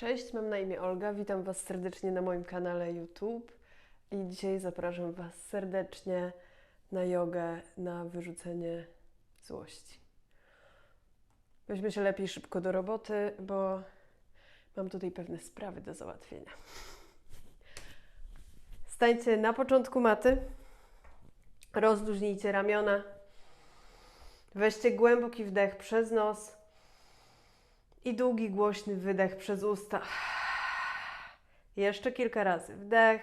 Cześć, mam na imię Olga, witam Was serdecznie na moim kanale YouTube i dzisiaj zapraszam Was serdecznie na jogę, na wyrzucenie złości. Weźmy się lepiej szybko do roboty, bo mam tutaj pewne sprawy do załatwienia. Stańcie na początku maty, rozluźnijcie ramiona, weźcie głęboki wdech przez nos i długi, głośny wydech przez usta. Jeszcze kilka razy. Wdech.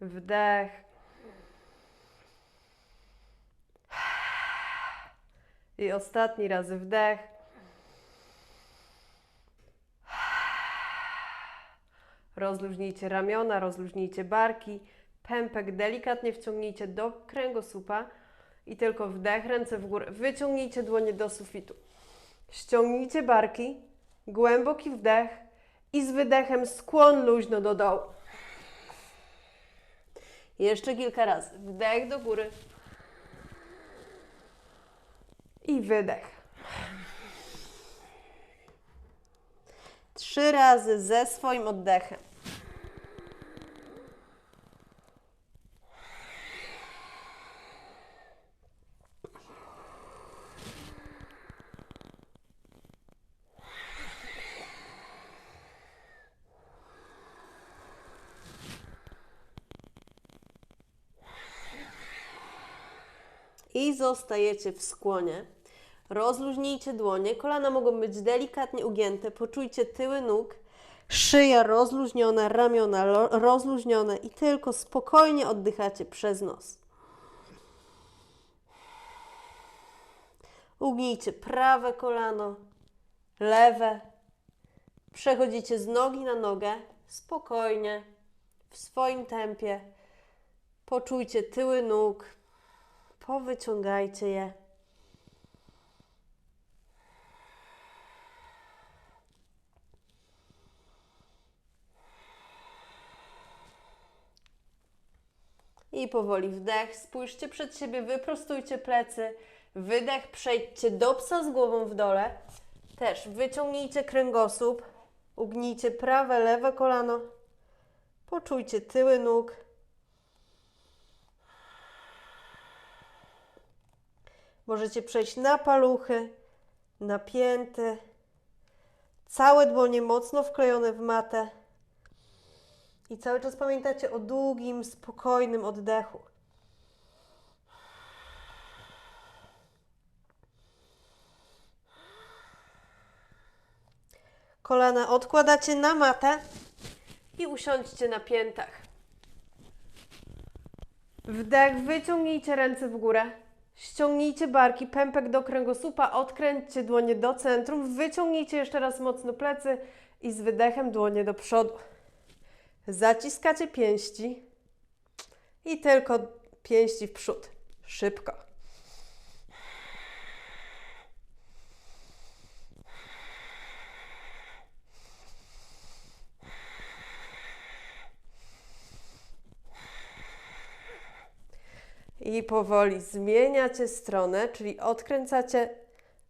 Wdech. I ostatni raz wdech. Rozluźnijcie ramiona, rozluźnijcie barki, pępek delikatnie wciągnijcie do kręgosłupa i tylko wdech, ręce w górę. Wyciągnijcie dłonie do sufitu. Ściągnijcie barki, głęboki wdech i z wydechem skłon luźno do dołu. Jeszcze kilka razy. Wdech do góry i wydech. Trzy razy ze swoim oddechem. I zostajecie w skłonie. Rozluźnijcie dłonie. Kolana mogą być delikatnie ugięte. Poczujcie tyły nóg. Szyja rozluźniona, ramiona rozluźnione i tylko spokojnie oddychacie przez nos. Ugnijcie prawe kolano, lewe. Przechodzicie z nogi na nogę spokojnie, w swoim tempie. Poczujcie tyły nóg, powyciągajcie je. I powoli wdech, spójrzcie przed siebie, wyprostujcie plecy. Wydech, przejdźcie do psa z głową w dole. Też wyciągnijcie kręgosłup, ugnijcie prawe, lewe kolano. Poczujcie tyły nóg. Możecie przejść na paluchy, na pięty. Całe dłonie mocno wklejone w matę. I cały czas pamiętacie o długim, spokojnym oddechu. Kolana odkładacie na matę i usiądźcie na piętach. Wdech, wyciągnijcie ręce w górę. Ściągnijcie barki, pępek do kręgosłupa, odkręćcie dłonie do centrum, wyciągnijcie jeszcze raz mocno plecy i z wydechem dłonie do przodu. Zaciskacie pięści i tylko pięści w przód. Szybko. I powoli zmieniacie stronę, czyli odkręcacie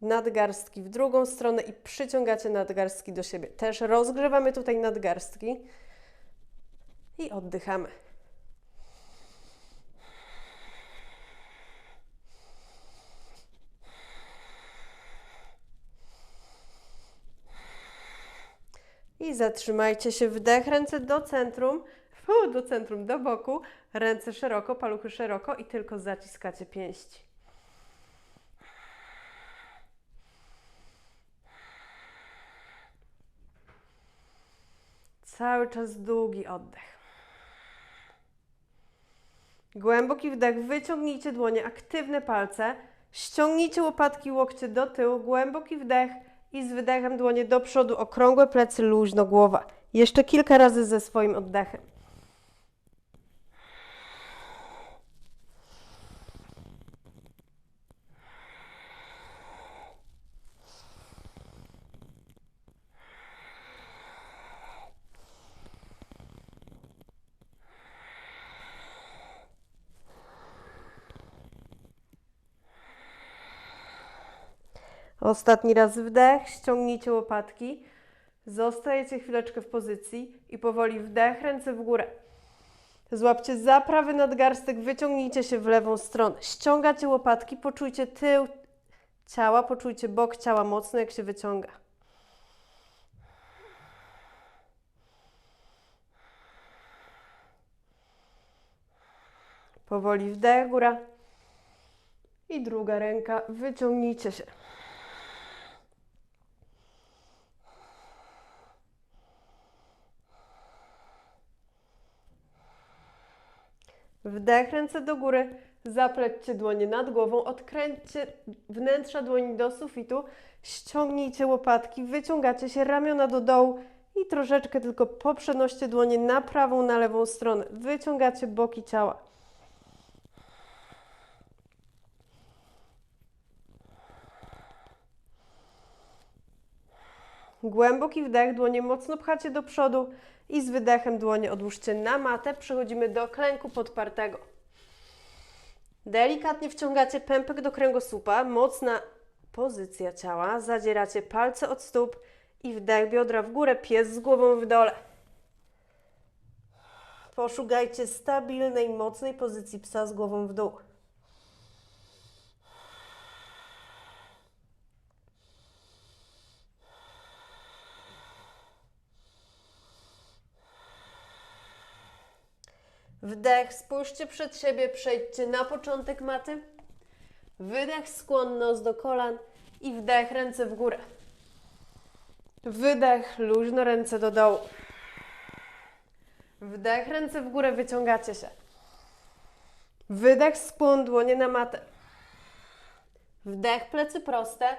nadgarstki w drugą stronę i przyciągacie nadgarstki do siebie. Też rozgrzewamy tutaj nadgarstki i oddychamy. I zatrzymajcie się, wdech, ręce do centrum, do centrum, do boku, ręce szeroko, paluchy szeroko i tylko zaciskacie pięści. Cały czas długi oddech. Głęboki wdech, wyciągnijcie dłonie, aktywne palce, ściągnijcie łopatki, łokcie do tyłu, głęboki wdech i z wydechem dłonie do przodu, okrągłe plecy, luźno głowa. Jeszcze kilka razy ze swoim oddechem. Ostatni raz wdech, ściągnijcie łopatki. Zostajecie chwileczkę w pozycji i powoli wdech, ręce w górę. Złapcie za prawy nadgarstek, wyciągnijcie się w lewą stronę. Ściągacie łopatki, poczujcie tył ciała, poczujcie bok ciała mocno, jak się wyciąga. Powoli wdech, góra. I druga ręka, wyciągnijcie się. Wdech, ręce do góry, zaplećcie dłonie nad głową, odkręćcie wnętrza dłoni do sufitu, ściągnijcie łopatki, wyciągacie się ramiona do dołu. I troszeczkę tylko poprzenoście dłonie na prawą, na lewą stronę. Wyciągacie boki ciała. Głęboki wdech, dłonie mocno pchacie do przodu i z wydechem dłonie odłóżcie na matę. Przechodzimy do klęku podpartego. Delikatnie wciągacie pępek do kręgosłupa, mocna pozycja ciała. Zadzieracie palce od stóp i wdech biodra w górę, pies z głową w dole. Poszukajcie stabilnej, mocnej pozycji psa z głową w dół. Wdech, spójrzcie przed siebie, przejdźcie na początek maty. Wydech, skłon nos do kolan i wdech, ręce w górę. Wydech, luźno ręce do dołu. Wdech, ręce w górę, wyciągacie się. Wydech, skłon, dłonie na matę. Wdech, plecy proste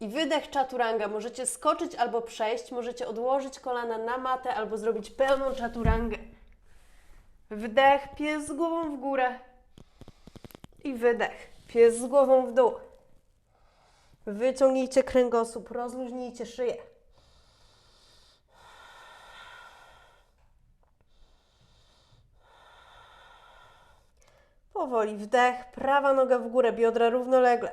i wydech czaturanga. Możecie skoczyć albo przejść, możecie odłożyć kolana na matę albo zrobić pełną czaturangę. Wdech, pies z głową w górę. I wydech, pies z głową w dół. Wyciągnijcie kręgosłup, rozluźnijcie szyję. Powoli wdech, prawa noga w górę, biodra równolegle.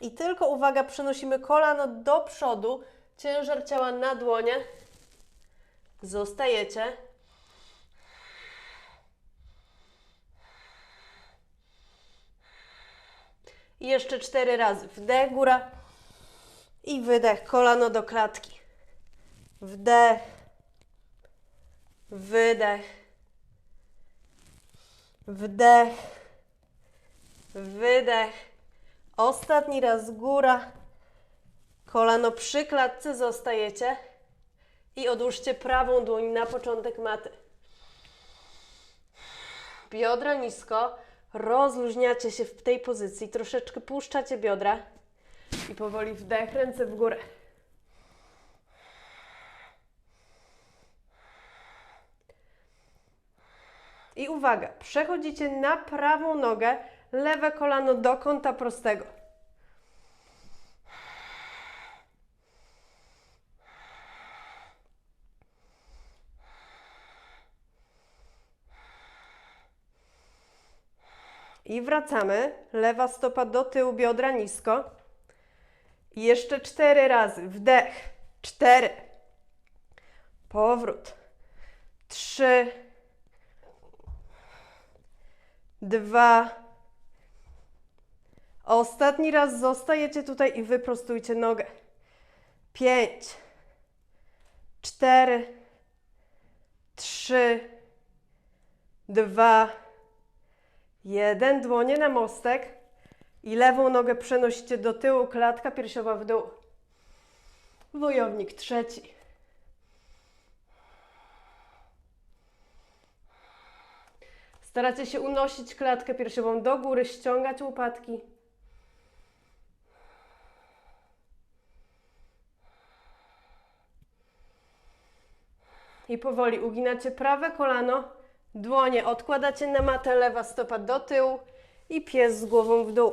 I tylko uwaga, przenosimy kolano do przodu, ciężar ciała na dłonie. Zostajecie. I jeszcze cztery razy. Wdech, góra. I wydech, kolano do klatki. Wdech. Wydech. Wdech. Wydech. Ostatni raz góra. Kolano przy klatce zostajecie. I odłóżcie prawą dłoń na początek maty. Biodra nisko. Rozluźniacie się w tej pozycji. Troszeczkę puszczacie biodra. I powoli wdech, ręce w górę. I uwaga, przechodzicie na prawą nogę, lewe kolano do kąta prostego. I wracamy. Lewa stopa do tyłu, biodra nisko. I jeszcze cztery razy. Wdech. Cztery. Powrót. Trzy. Dwa. Ostatni raz zostajecie tutaj i wyprostujcie nogę. Pięć. Cztery. Trzy. Dwa. Jeden. Dłonie na mostek. I lewą nogę przenosicie do tyłu, klatka piersiowa w dół. Wojownik trzeci. Staracie się unosić klatkę piersiową do góry, ściągać łopatki. I powoli uginacie prawe kolano, dłonie odkładacie na matę, lewa stopa do tyłu i pies z głową w dół.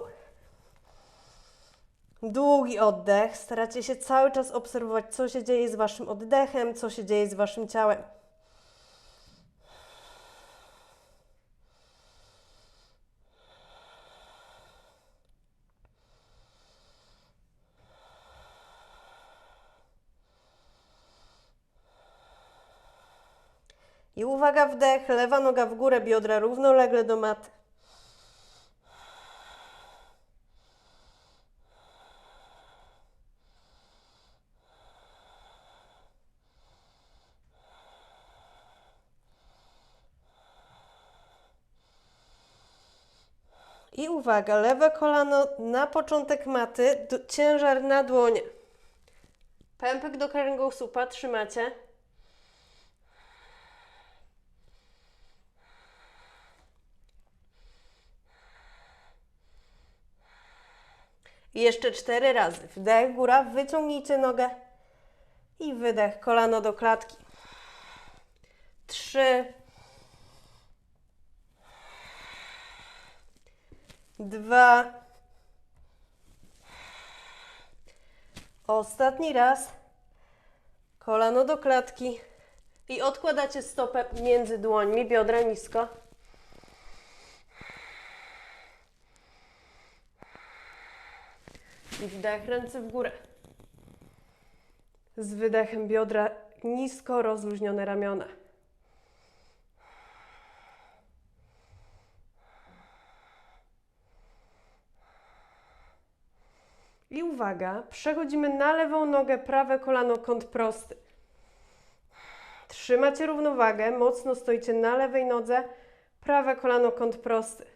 Długi oddech. Staracie się cały czas obserwować, co się dzieje z waszym oddechem, co się dzieje z waszym ciałem. I uwaga, wdech, lewa noga w górę, biodra równolegle do maty. I uwaga, lewe kolano na początek maty, ciężar na dłonie. Pępek do kręgosłupa trzymacie. Jeszcze cztery razy. Wdech, góra, wyciągnijcie nogę. I wydech, kolano do klatki. Trzy. Dwa. Ostatni raz. Kolano do klatki. I odkładacie stopę między dłońmi, biodra nisko. I wdech, ręce w górę. Z wydechem biodra nisko, rozluźnione ramiona. I uwaga, przechodzimy na lewą nogę, prawe kolano, kąt prosty. Trzymacie równowagę, mocno stoicie na lewej nodze, prawe kolano, kąt prosty.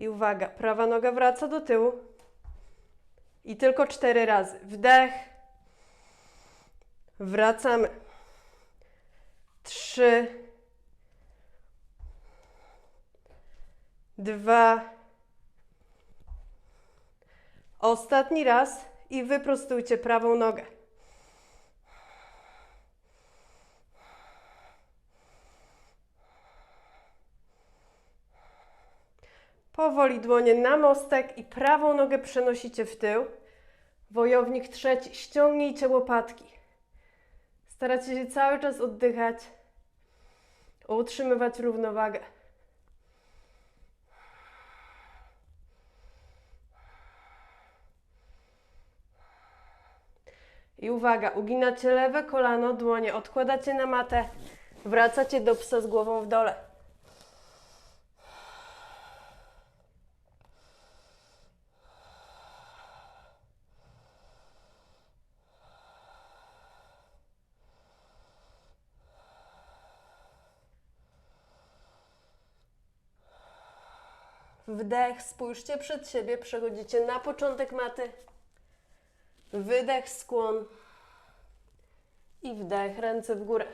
I uwaga, prawa noga wraca do tyłu. I tylko cztery razy. Wdech. Wracamy. Trzy. Dwa. Ostatni raz i wyprostujcie prawą nogę. Powoli dłonie na mostek i prawą nogę przenosicie w tył. Wojownik trzeci. Ściągnijcie łopatki. Staracie się cały czas oddychać, utrzymywać równowagę. I uwaga, uginacie lewe kolano, dłonie odkładacie na matę, wracacie do psa z głową w dole. Wdech, spójrzcie przed siebie, przechodzicie na początek maty. Wydech, skłon. I wdech, ręce w górę.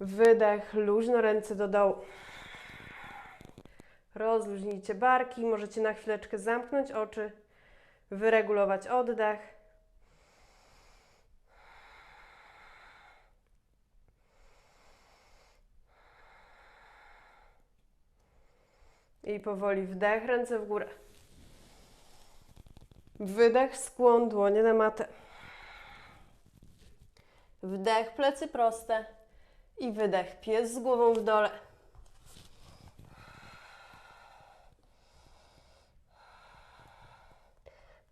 Wydech, luźno ręce do dołu. Rozluźnijcie barki, możecie na chwileczkę zamknąć oczy, wyregulować oddech. I powoli wdech, ręce w górę. Wydech, skłon, dłonie na matę. Wdech, plecy proste. I wydech, pies z głową w dole.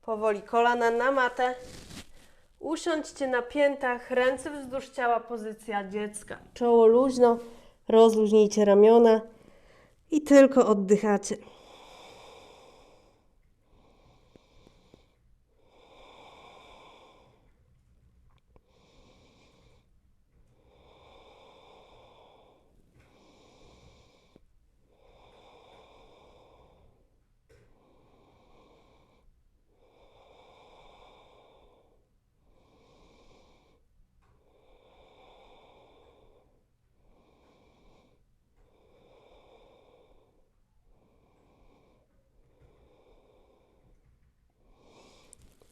Powoli kolana na matę. Usiądźcie na piętach, ręce wzdłuż ciała, pozycja dziecka. Czoło luźno, rozluźnijcie ramiona i tylko oddychacie.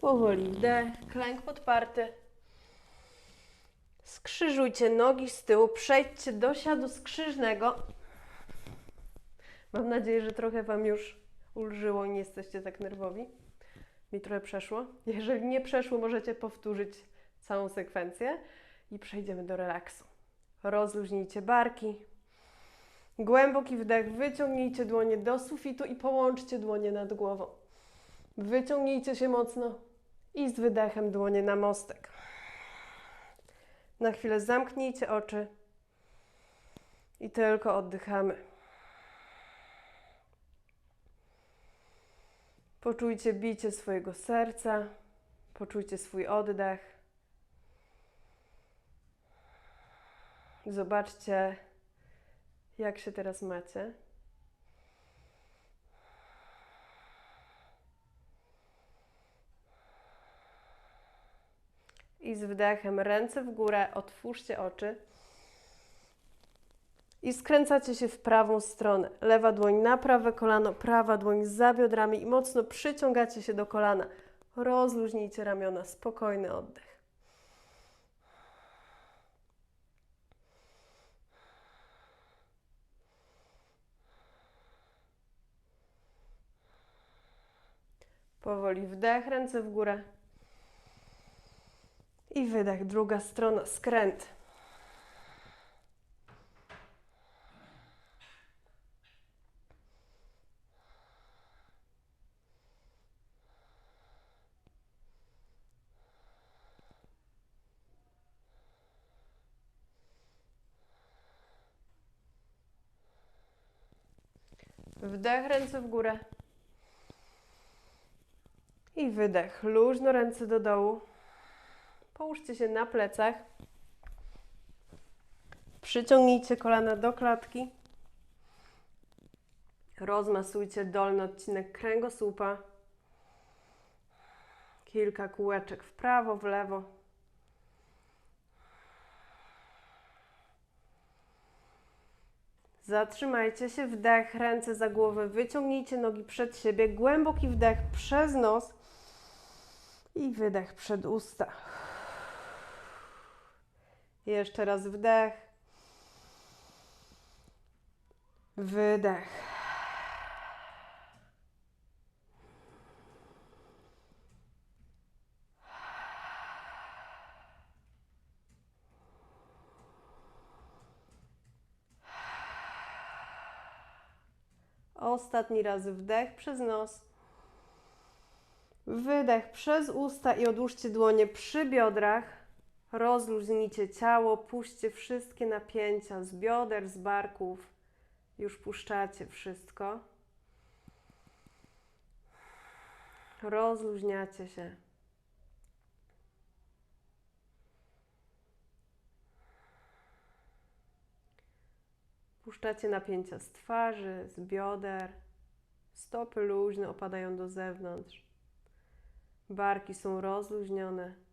Powoli wdech, klęk podparty. Skrzyżujcie nogi z tyłu, przejdźcie do siadu skrzyżnego. Mam nadzieję, że trochę Wam już ulżyło i nie jesteście tak nerwowi. Mi trochę przeszło. Jeżeli nie przeszło, możecie powtórzyć całą sekwencję i przejdziemy do relaksu. Rozluźnijcie barki. Głęboki wdech, wyciągnijcie dłonie do sufitu i połączcie dłonie nad głową. Wyciągnijcie się mocno i z wydechem dłonie na mostek. Na chwilę zamknijcie oczy i tylko oddychamy. Poczujcie bicie swojego serca, poczujcie swój oddech. Zobaczcie, jak się teraz macie. I z wdechem ręce w górę, otwórzcie oczy. I skręcacie się w prawą stronę. Lewa dłoń na prawe kolano, prawa dłoń za biodrami i mocno przyciągacie się do kolana. Rozluźnijcie ramiona, spokojny oddech. Powoli wdech, ręce w górę. I wydech, druga strona, skręt. Wdech, ręce w górę. I wydech, luźno ręce do dołu. Połóżcie się na plecach. Przyciągnijcie kolana do klatki. Rozmasujcie dolny odcinek kręgosłupa. Kilka kółeczek w prawo, w lewo. Zatrzymajcie się, wdech, ręce za głowę, wyciągnijcie nogi przed siebie, głęboki wdech przez nos i wydech przed usta. Jeszcze raz wdech. Wydech. Ostatni raz wdech przez nos. Wydech przez usta i odłóżcie dłonie przy biodrach. Rozluźnijcie ciało, puśćcie wszystkie napięcia z bioder, z barków. Już puszczacie wszystko. Rozluźniacie się. Puszczacie napięcia z twarzy, z bioder. Stopy luźne opadają do zewnątrz. Barki są rozluźnione.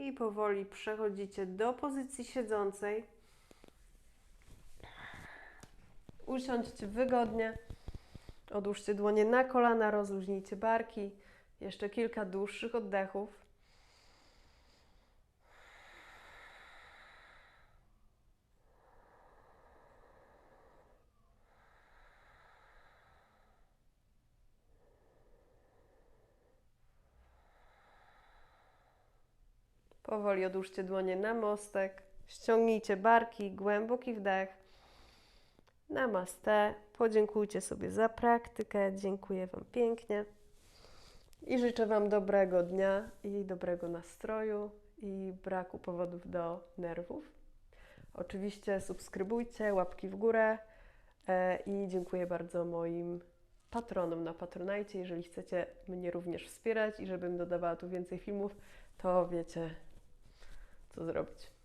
I powoli przechodzicie do pozycji siedzącej. Usiądźcie wygodnie. Odłóżcie dłonie na kolana, rozluźnijcie barki. Jeszcze kilka dłuższych oddechów. Powoli odłóżcie dłonie na mostek. Ściągnijcie barki, głęboki wdech. Namaste. Podziękujcie sobie za praktykę. Dziękuję Wam pięknie. I życzę Wam dobrego dnia i dobrego nastroju i braku powodów do nerwów. Oczywiście subskrybujcie, łapki w górę e, i dziękuję bardzo moim patronom na Patronajcie. Jeżeli chcecie mnie również wspierać i żebym dodawała tu więcej filmów, to wiecie, co zrobić.